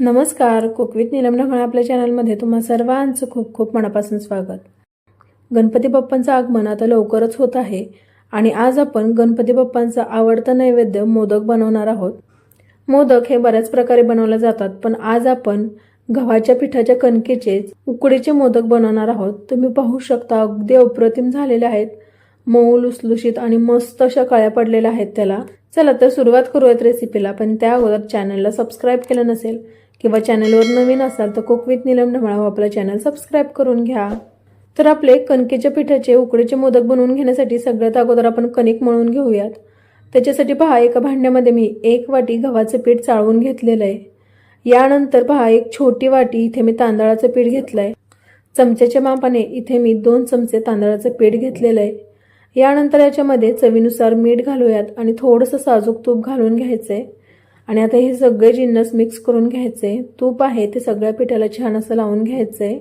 नमस्कार कुकवित नीलम ढमाळे आपल्या चॅनलमध्ये तुम्हा सर्वांचं खूप खूप मनापासून स्वागत. गणपती बाप्पांचं आगमन आता लवकरच होत आहे आणि आज आपण गणपती बाप्पांचा आवडता नैवेद्य मोदक बनवणार आहोत. मोदक हे बऱ्याच प्रकारे बनवले जातात पण आज आपण गव्हाच्या पिठाच्या कणकेचे उकडीचे मोदक बनवणार आहोत. तुम्ही पाहू शकता अगदी अप्रतिम झालेले आहेत. मऊ लुसलुशीत आणि मस्त अशा कळ्या पडलेल्या आहेत त्याला. चला तर सुरुवात करूयात रेसिपीला पण त्या अगोदर चॅनलला सबस्क्राईब केलं नसेल किंवा चॅनलवर नवीन असाल तर कोक विथ निलम ढमाळा आपला चॅनल सबस्क्राईब करून घ्या. तर आपले कणकेच्या पिठाचे उकडीचे मोदक बनवून घेण्यासाठी सगळ्यात अगोदर आपण कणिक मळून घेऊयात. त्याच्यासाठी पहा एका भांड्यामध्ये मी एक वाटी गव्हाचं पीठ चाळवून घेतलेलं आहे यानंतर पहा एक छोटी वाटी इथे मी तांदळाचं पीठ घेतलं आहे चमच्याच्या मापाने इथे मी दोन चमचे तांदळाचं पीठ घेतलेलं आहे यानंतर याच्यामध्ये चवीनुसार मीठ घालूयात आणि थोडंसं साजूक तूप घालून घ्यायचं आहे आणि आता हे सगळे जिन्नस मिक्स करून घ्यायचे. तूप आहे ते सगळ्या पिठाला छान असं लावून घ्यायचं. आहे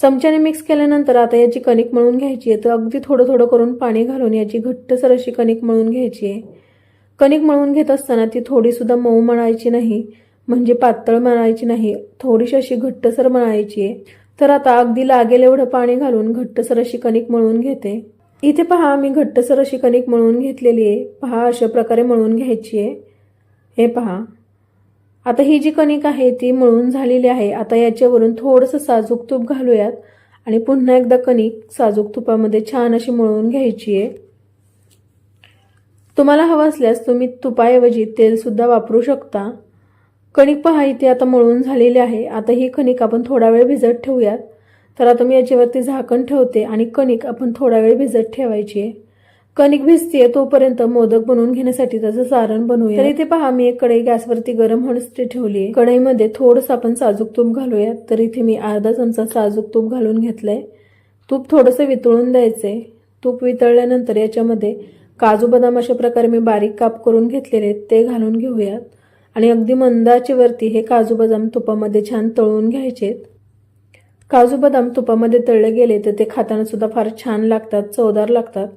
चमच्याने मिक्स केल्यानंतर आता याची कणिक मळून घ्यायची आहे. तर अगदी थोडं थोडं करून पाणी घालून याची घट्टसर अशी कणिक मळून घ्यायची आहे. कणिक मळून घेत असताना ती थोडीसुद्धा मऊ मळायची नाही म्हणजे पातळ मळायची नाही थोडीशी अशी घट्टसर मळायची आहे. तर आता अगदी लागेल एवढं पाणी घालून घट्टसर अशी कणिक मळून घेते. इथे पहा मी घट्टसर अशी कणिक मळून घेतलेली आहे. पहा अशा प्रकारे मळून घ्यायची आहे. हे पहा. आता ही जी कणिक आहे ती मळून झालेली आहे. आता याच्यावरून थोडंसं साजूक तूप घालूयात आणि पुन्हा एकदा कणिक साजूक तुपामध्ये छान अशी मळून घ्यायची आहे. तुम्हाला हवं असल्यास तुम्ही तुपाऐवजी तेलसुद्धा वापरू शकता. कणिक पहा इथे आता मळून झालेली आहे. आता ही कणिक आपण थोडा वेळ भिजत ठेवूयात. तर आता मी याच्यावरती झाकण ठेवते आणि कणिक आपण थोडा वेळ भिजत ठेवायची आहे. कणिक भिजतीये तोपर्यंत मोदक बनवून घेण्यासाठी त्याचं सारण बनवूया. तर इथे पहा मी एक कढई गॅसवरती गरम होण्यासाठी ठेवली आहे. कढईमध्ये थोडंसं आपण साजूक तूप घालूयात. तर इथे मी अर्धा चमचा साजूक तूप घालून घेतलंय. तूप थोडंसं वितळून द्यायचंय. तूप वितळल्यानंतर याच्यामध्ये काजू बदाम अशा प्रकारे मी बारीक काप करून घेतलेले आहेत ते घालून घेऊयात. आणि अगदी मंदाचे वरती हे काजू बदाम तुपामध्ये छान तळून घ्यायचेत काजू बदाम तुपामध्ये तळले गेले तर ते खाताना सुद्धा फार छान लागतात चवदार लागतात.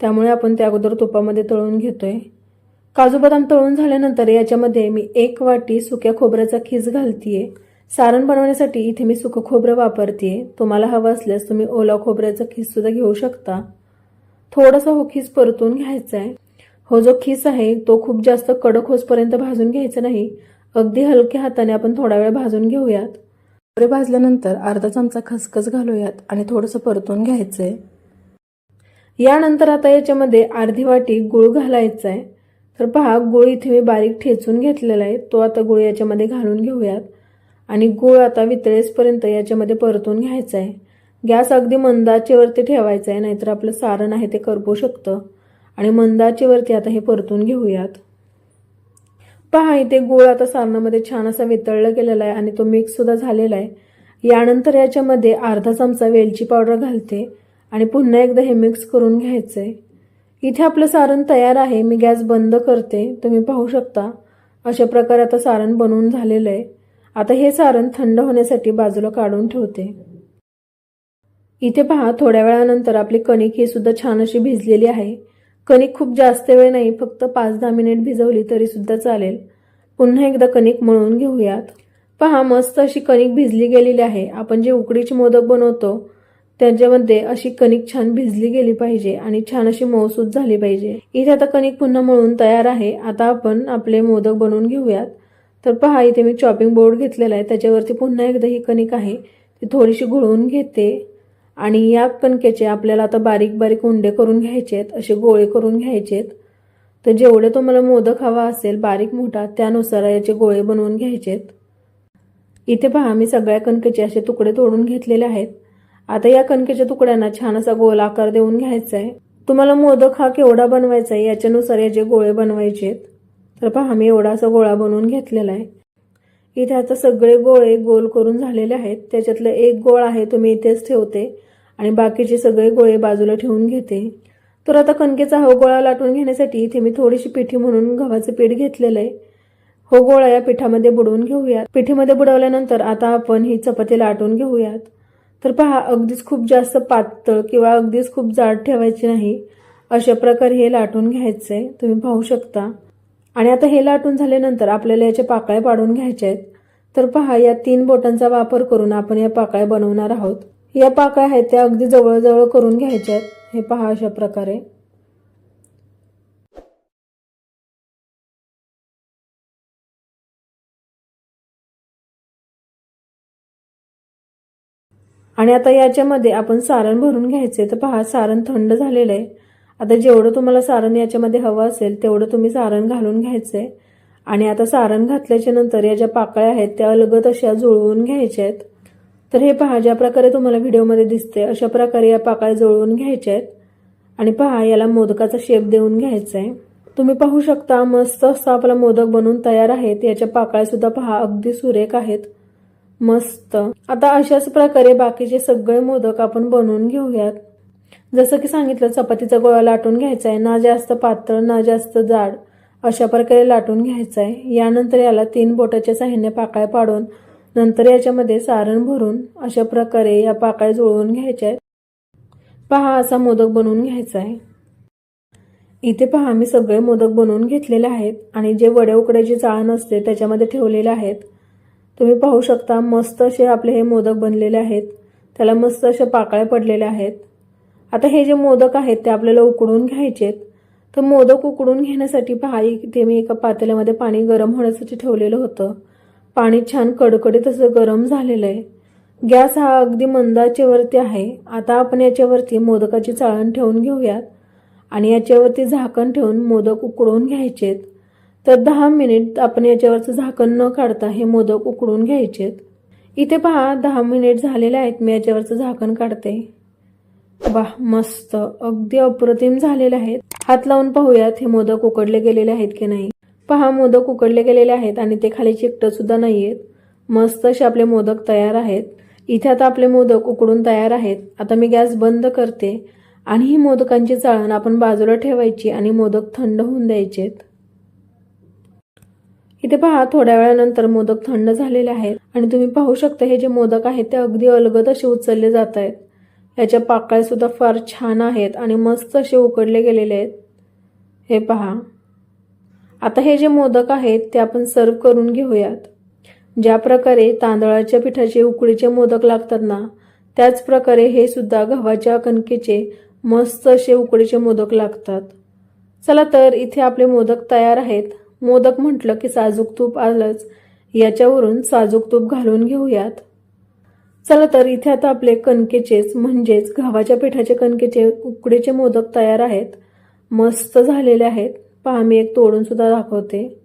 त्यामुळे आपण त्या अगोदर तुपामध्ये तळून घेतोय. काजू बदाम तळून झाल्यानंतर याच्यामध्ये मी एक वाटी सुक्या खोबऱ्याचा खीस घालतीये. सारण बनवण्यासाठी इथे मी सुकं खोबरं वापरते तुम्हाला हवं असल्यास तुम्ही ओला खोबऱ्याचा खीससुद्धा घेऊ शकता. थोडासा हो खीस परतून घ्यायचा आहे हो जो खीस आहे तो खूप जास्त कडक होसपर्यंत भाजून घ्यायचा नाही. अगदी हलक्या हाताने आपण थोडा वेळ भाजून घेऊयात. खोबरे भाजल्यानंतर अर्धा चमचा खसखस घालूयात आणि थोडंसं परतून घ्यायचं आहे यानंतर आता याच्यामध्ये अर्धी वाटी गुळ घालायचा आहे. तर पहा गुळ इथे मी बारीक ठेचून घेतलेला आहे. तो आता गुळ याच्यामध्ये घालून घेऊयात. आणि गुळ आता वितळेसपर्यंत याच्यामध्ये परतून घ्यायचा आहे. गॅस अगदी मंदाचेवरती ठेवायचा आहे नाहीतर आपलं सारण आहे ते करपू शकतं. आणि मंदाचेवरती आता हे परतून घेऊयात. पहा इथे गुळ आता सारणामध्ये छान असा वितळला गेलेला आहे आणि तो मिक्ससुद्धा झालेला आहे. यानंतर याच्यामध्ये अर्धा चमचा वेलची पावडर घालते. आणि पुन्हा एकदा हे मिक्स करून घ्यायचं आहे इथे आपलं सारण तयार आहे मी गॅस बंद करते. तुम्ही पाहू शकता अशा प्रकारे आता सारण बनवून झालेलं आहे. आता हे सारण थंड होण्यासाठी बाजूला काढून ठेवते. इथे पहा थोड्या वेळानंतर आपली कणिक ही सुद्धा छान अशी भिजलेली आहे. कणिक खूप जास्त वेळ नाही फक्त पाच दहा मिनिट भिजवली तरी सुद्धा चालेल. पुन्हा एकदा कणिक मळून घेऊयात. पहा मस्त अशी कणिक भिजली गेलेली आहे. आपण जे उकडीचे मोदक बनवतो त्याच्यामध्ये अशी कणिक छान भिजली गेली पाहिजे आणि छान अशी मऊसूद झाली पाहिजे. इथे आता कणिक पुन्हा मळून तयार आहे. आता आपण आपले मोदक बनवून घेऊयात. तर पहा इथे मी चॉपिंग बोर्ड घेतलेला आहे. त्याच्यावरती पुन्हा एकदा ही कणिक आहे. ती थोडीशी घोळवून घेते. आणि या कणकेचे आपल्याला आता बारीक बारीक उंडे करून घ्यायचे आहेत. असे गोळे करून घ्यायचे आहेत. तर जेवढे तुम्हाला मोदक हवा असेल बारीक मोठा त्यानुसार याचे गोळे बनवून घ्यायचे आहेत. इथे पहा मी सगळ्या कणकेचे असे तुकडे तोडून घेतलेले आहेत. आता या कणकेच्या तुकड्यांना छान असा गोल आकार देऊन घ्यायचा आहे तुम्हाला मोदक हा केवढा बनवायचा आहे याच्यानुसार याचे गोळे बनवायचे आहेत तर पहा मी एवढा असा गोळा बनवून घेतलेला आहे इथे आता सगळे गोळे गोल करून झालेले आहेत. त्याच्यातलं एक गोळ आहे तो मी इथेच ठेवते आणि बाकीचे सगळे गोळे बाजूला ठेवून घेते. तर आता कणकेचा हा गोळा लाटून घेण्यासाठी इथे मी थोडीशी पिठी म्हणून गव्हाचं पीठ घेतलेलं आहे हो गोळा या पिठामध्ये बुडवून घेऊयात. पिठीमध्ये बुडवल्यानंतर आता आपण ही चपाती लाटून घेऊयात. तर पहा अगदीच खूप जास्त पातळ किंवा अगदीच खूप जाड ठेवायची नाही. अशा प्रकारे हे लाटून घ्यायचं आहे तुम्ही पाहू शकता. आणि आता हे लाटून झाल्यानंतर आपल्याला याचे पाकळ्या पाडून घ्यायच्या आहेत. तर पहा या तीन बोटांचा वापर करून आपण या पाकळ्या बनवणार आहोत. या पाकळ्या आहेत त्या अगदी जवळजवळ करून घ्यायच्या आहेत. हे पहा अशा प्रकारे. आणि आता याच्यामध्ये आपण सारण भरून घ्यायचे तर पहा सारण थंड झालेलं आहे. आता जेवढं तुम्हाला सारण याच्यामध्ये हवं असेल तेवढं तुम्ही सारण घालून घ्यायचंय. आणि आता सारण घातल्याच्या नंतर या ज्या पाकळ्या आहेत त्या अलगद अशा जुळवून घ्यायच्या आहेत तर हे पहा ज्या प्रकारे तुम्हाला व्हिडिओमध्ये दिसते अशा प्रकारे या पाकळ्या जुळवून घ्यायच्या आहेत आणि पहा याला मोदकाचा शेप देऊन घ्यायचा आहे तुम्ही पाहू शकता मस्त असा आपला मोदक बनवून तयार आहेत. याच्या पाकळ्यासुद्धा पहा अगदी सुरेख आहेत. मस्त. आता अशाच प्रकारे बाकीचे सगळे मोदक आपण बनवून घेऊयात. जसं की सांगितलं चपातीचा गोळा लाटून घ्यायचा आहे ना जास्त पातळ ना जास्त जाड अशा प्रकारे लाटून घ्यायचा आहे यानंतर याला तीन बोटाच्या साह्याने पाकळ्या पाडून नंतर याच्यामध्ये सारण भरून अशा प्रकारे या पाकळ्या जुळवून घ्यायच्या आहेत पहा असा मोदक बनवून घ्यायचा आहे इथे पहा मी सगळे मोदक बनवून घेतलेले आहेत आणि जे वडे उकड्याची चाळण असते त्याच्यामध्ये ठेवलेले आहेत. तुम्ही पाहू शकता मस्त असे आपले हे मोदक बनलेले आहेत. त्याला मस्त अशा पाकळ्या पडलेल्या आहेत. आता हे जे मोदक आहेत ते आपल्याला उकडून घ्यायचेत. तर मोदक उकडून घेण्यासाठी पहा इथे मी एका पातेल्यामध्ये पाणी गरम होण्यासाठी ठेवलेलं होतं. पाणी छान कडकडीत असं गरम झालेलं आहे. गॅस हा अगदी मंदाचेवरती आहे. आता आपण याच्यावरती मोदकाची चाळण ठेवून घेऊयात. आणि याच्यावरती झाकण ठेवून मोदक उकडून घ्यायचेत. तर दहा मिनिट आपण याच्यावरचं झाकण न काढता हे मोदक उकडून घ्यायचेत. इथे पहा दहा मिनिट झालेले आहेत मी याच्यावरचं झाकण काढते. वा मस्त. अगदी अप्रतिम झालेले आहेत. हात लावून पाहूयात हे मोदक उकडले गेलेले आहेत की नाही. पहा मोदक उकडले गेलेले आहेत आणि ते खाली चिकटत सुद्धा नाहीयेत. मस्त असे आपले मोदक तयार आहेत. इथे आता आपले मोदक उकडून तयार आहेत. आता मी गॅस बंद करते आणि ही मोदकांची चाळण आपण बाजूला ठेवायची आणि मोदक थंड होऊन द्यायचेत. इथे पहा थोड्या वेळानंतर मोदक थंड झालेले आहेत. आणि तुम्ही पाहू शकता हे जे मोदक आहेत ते अगदी अलगद असे उचलले जात आहेत. याच्या पाकळ्या सुद्धा फार छान आहेत आणि मस्त असे उकडले गेलेले आहेत. हे पहा. आता हे जे मोदक आहेत ते आपण सर्व करून घेऊयात. ज्या प्रकारे तांदळाच्या पिठाचे उकडीचे मोदक लागतात ना त्याच प्रकारे हे सुद्धा गव्हाच्या कणकेचे मस्त असे उकडीचे मोदक लागतात. चला तर इथे आपले मोदक तयार आहेत. मोदक म्हटलं की साजूक तूप आलंच. याच्यावरून साजूक तूप घालून घेऊयात. चला तर इथे आता आपले कणकेचेच म्हणजेच गव्हाच्या पिठाचे कणकेचे उकडीचे मोदक तयार आहेत. मस्त झालेले आहेत. पहा मी एक तोडून सुद्धा दाखवते.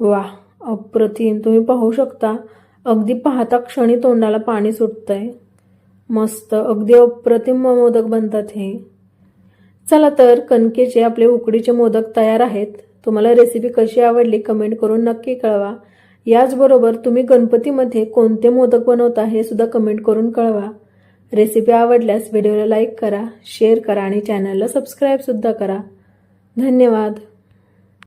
वा अप्रतिम. तुम्ही पाहू शकता अगदी पाहता क्षणी तोंडाला पाणी सुटतंय. मस्त अगदी अप्रतिम मोदक बनतात हे. चला तर कणकेचे आपले उकडीचे मोदक तयार आहेत. तुम्हाला रेसिपी कशी आवडली कमेंट करून नक्की कळवा. याचबरोबर तुम्ही गणपतीमध्ये कोणते मोदक बनवता हे सुद्धा कमेंट करून कळवा. रेसिपी आवडल्यास व्हिडिओला लाईक करा शेअर करा आणि चॅनलला सबस्क्राईबसुद्धा करा. धन्यवाद.